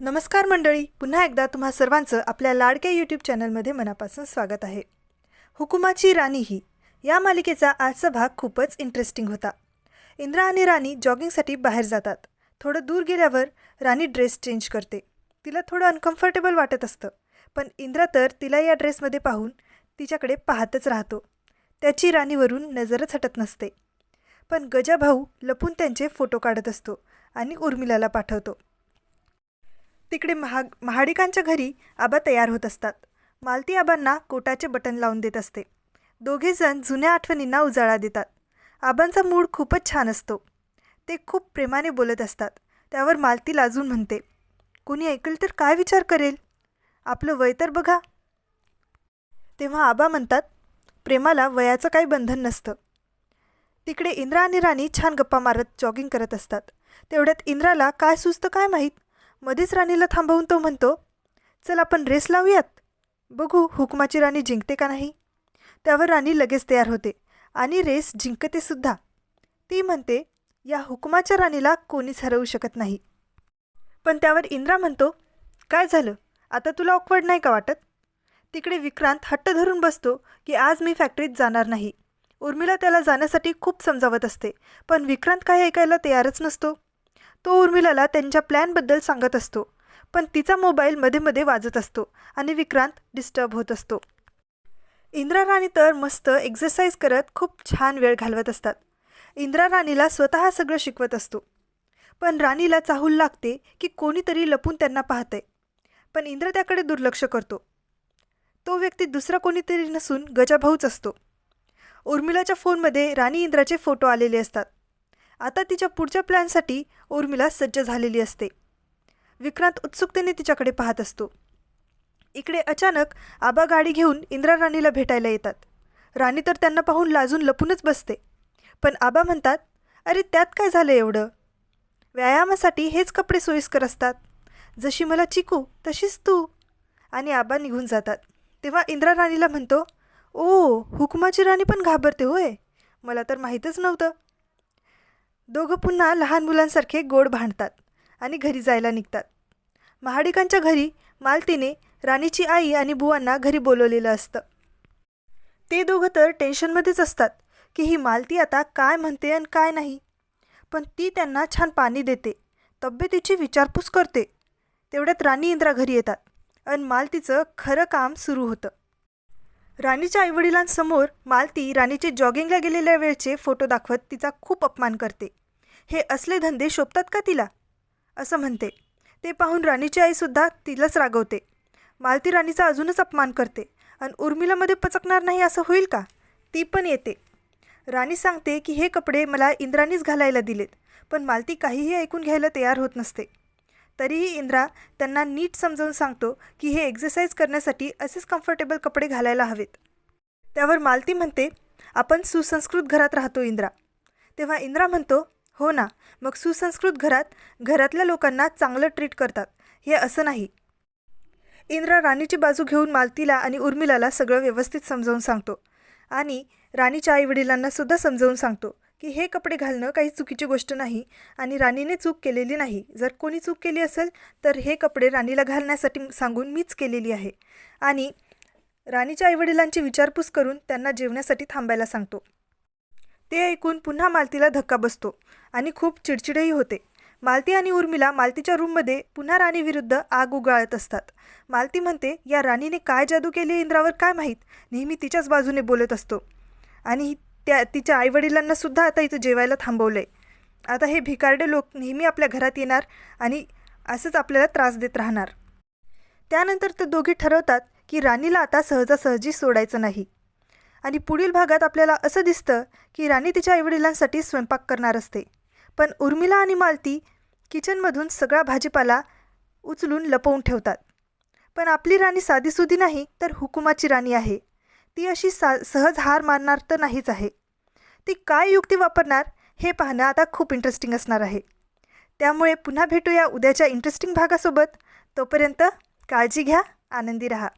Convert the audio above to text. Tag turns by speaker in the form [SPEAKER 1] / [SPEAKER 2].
[SPEAKER 1] नमस्कार मंडळी पुन्हा एकदा तुम्हा सर्वांचं आपल्या लाडक्या यूट्यूब चॅनलमध्ये मनापासून स्वागत आहे. हुकुमाची राणी ही या मालिकेचा आजचा भाग खूपच इंटरेस्टिंग होता. इंद्रा आणि राणी जॉगिंगसाठी बाहेर जातात. थोडं दूर गेल्यावर राणी ड्रेस चेंज करते. तिला थोडं अनकम्फर्टेबल वाटत असतं. पण इंद्रा तर तिला या ड्रेसमध्ये पाहून तिच्याकडे पाहतच राहतो. त्याची राणीवरून नजरच हटत नसते. पण गजाभाऊ लपून त्यांचे फोटो काढत असतो आणि उर्मिलाला पाठवतो. तिकडे महाग महाडिकांच्या घरी आबा तयार होत असतात. मालती आबांना कोटाचे बटन लावून देत असते. दोघेजण जुन्या आठवणींना उजाळा देतात. आबांचा मूड खूपच छान असतो. ते खूप प्रेमाने बोलत असतात. त्यावर मालती लाजून म्हणते कुणी ऐकल तर काय विचार करेल? आपलं वय तर बघा. तेव्हा आबा म्हणतात प्रेमाला वयाचं काही बंधन नसतं. तिकडे इंद्रा आणि राणी छान गप्पा मारत जॉगिंग करत असतात. तेवढ्यात इंद्राला काय सुचतं काय माहीत? मध्येच राणीला थांबवून तो म्हणतो चल आपण रेस लावूयात. बघू हुकमाची राणी जिंकते का नाही. त्यावर राणी लगेच तयार होते आणि रेस जिंकतेसुद्धा ती म्हणते या हुकमाच्या राणीला कोणीच हरवू शकत नाही. पण त्यावर इंद्रा म्हणतो काय झालं? आता तुला ऑकवर्ड नाही का वाटत? तिकडे विक्रांत हट्ट धरून बसतो की आज मी फॅक्टरीत जाणार नाही. उर्मिला त्याला जाण्यासाठी खूप समजावत असते पण विक्रांत काही ऐकायला तयारच नसतो. तो उर्मिलाला त्यांच्या प्लॅनबद्दल सांगत असतो. पण तिचा मोबाईल मध्ये मध्ये वाजत असतो आणि विक्रांत डिस्टर्ब होत असतो. इंद्रा राणी तर मस्त एक्झरसाईज करत खूप छान वेळ घालवत असतात. इंद्रा राणीला स्वतः सगळं शिकवत असतो. पण राणीला चाहूल लागते की कोणीतरी लपून त्यांना पाहतंय. पण इंद्र त्याकडे दुर्लक्ष करतो. तो व्यक्ती दुसरा कोणीतरी नसून गजाभाऊच असतो. उर्मिलाच्या फोनमध्ये राणी इंद्राचे फोटो आलेले असतात. आता तिच्या पुढच्या प्लॅनसाठी उर्मिला सज्ज झालेली असते. विक्रांत उत्सुकतेने तिच्याकडे पाहत असतो. इकडे अचानक आबा गाडी घेऊन इंद्रा राणीला भेटायला येतात. राणी तर त्यांना पाहून लाजून लपूनच बसते. पण आबा म्हणतात अरे त्यात काय झालं एवढं? व्यायामासाठी हेच कपडे सोयीस्कर असतात. जशी मला चिकू तशीच तू. आणि आबा निघून जातात. तेव्हा इंद्रा राणीला म्हणतो ओ हुकुमाची राणी पण घाबरते होय? मला तर माहीतच नव्हतं. दोघं पुन्हा लहान मुलांसारखे गोड भांडतात आणि घरी जायला निघतात. महाडिकांच्या घरी मालतीने राणीची आई आणि बुवांना घरी बोलवलेलं असतं. ते दोघं तर टेन्शनमध्येच असतात की ही मालती आता काय म्हणते आणि काय नाही. पण ती त्यांना छान पाणी देते तब्येतीची विचारपूस करते. तेवढ्यात राणी इंद्रा घरी येतात आणि मालतीचं खरं काम सुरू होतं. राणीच्या आईवडिलांसमोर मालती राणीचे जॉगिंगला गेलेल्या वेळचे फोटो दाखवत तिचा खूप अपमान करते. हे असले धंदे शोभतात का तिला? असं म्हणते. ते पाहून राणीची आईसुद्धा तिलाच रागवते. मालती राणीचा अजूनच अपमान करते. आणि उर्मिलामध्ये पचकणार नाही असं होईल का? ती पण येते. राणी सांगते की हे कपडे मला इंद्रानीच घालायला दिलेत. पण मालती काहीही ऐकून घ्यायला तयार होत नसते. तरीही इंद्रा त्यांना नीट समजावून सांगतो की हे एक्झरसाईज करण्यासाठी असेच कम्फर्टेबल कपडे घालायला हवेत. त्यावर मालती म्हणते आपण सुसंस्कृत घरात राहतो इंद्रा. तेव्हा इंद्रा म्हणतो हो ना मग सुसंस्कृत घरात घरातल्या लोकांना चांगलं ट्रीट करतात. हे असं नाही. इंद्रा राणीची बाजू घेऊन मालतीला आणि उर्मिलाला सगळं व्यवस्थित समजावून सांगतो. आणि राणीच्या आईवडिलांना सुद्धा समजावून सांगतो की हे कपडे घालणं काही चुकीची गोष्ट नाही आणि राणीने चूक केलेली नाही. जर कोणी चूक केली असेल तर हे कपडे राणीला घालण्यासाठी सांगून मीच केलेली आहे. आणि राणीच्या आईवडिलांची विचारपूस करून त्यांना जेवण्यासाठी थांबायला सांगतो. ते ऐकून पुन्हा मालतीला धक्का बसतो आणि खूप चिडचिडही होते. मालती आणि उर्मिला मालतीच्या रूममध्ये पुन्हा राणीविरुद्ध आग उगाळत असतात. मालती म्हणते या राणीने काय जादू केली इंद्रावर काय माहीत? नेहमी तिच्याच बाजूने बोलत असतो. आणि त्या तिच्या आईवडिलांना सुद्धा आता इथं जेवायला थांबवलं आहे आता हे भिकारडे लोक नेहमी आपल्या घरात येणार आणि असंच आपल्याला त्रास देत राहणार. त्यानंतर ते दोघे ठरवतात की राणीला आता सहजासहजी सोडायचं नाही. आणि पुढील भागात आपल्याला असं दिसतं की राणी तिच्या आईवडिलांसाठी स्वयंपाक करणार असते. पण उर्मिला आणि मालती किचनमधून सगळा भाजीपाला उचलून लपवून ठेवतात. पण आपली राणी साधीसुधी नाही तर हुकुमाची राणी आहे. ती अशी सा सहज हार मारणार तर नाहीच आहे. ती काय युक्ती वापरणार हे पाहणं आता खूप इंटरेस्टिंग असणार आहे. त्यामुळे पुन्हा भेटूया उद्याच्या इंटरेस्टिंग भागासोबत. तोपर्यंत काळजी घ्या आनंदी रहा.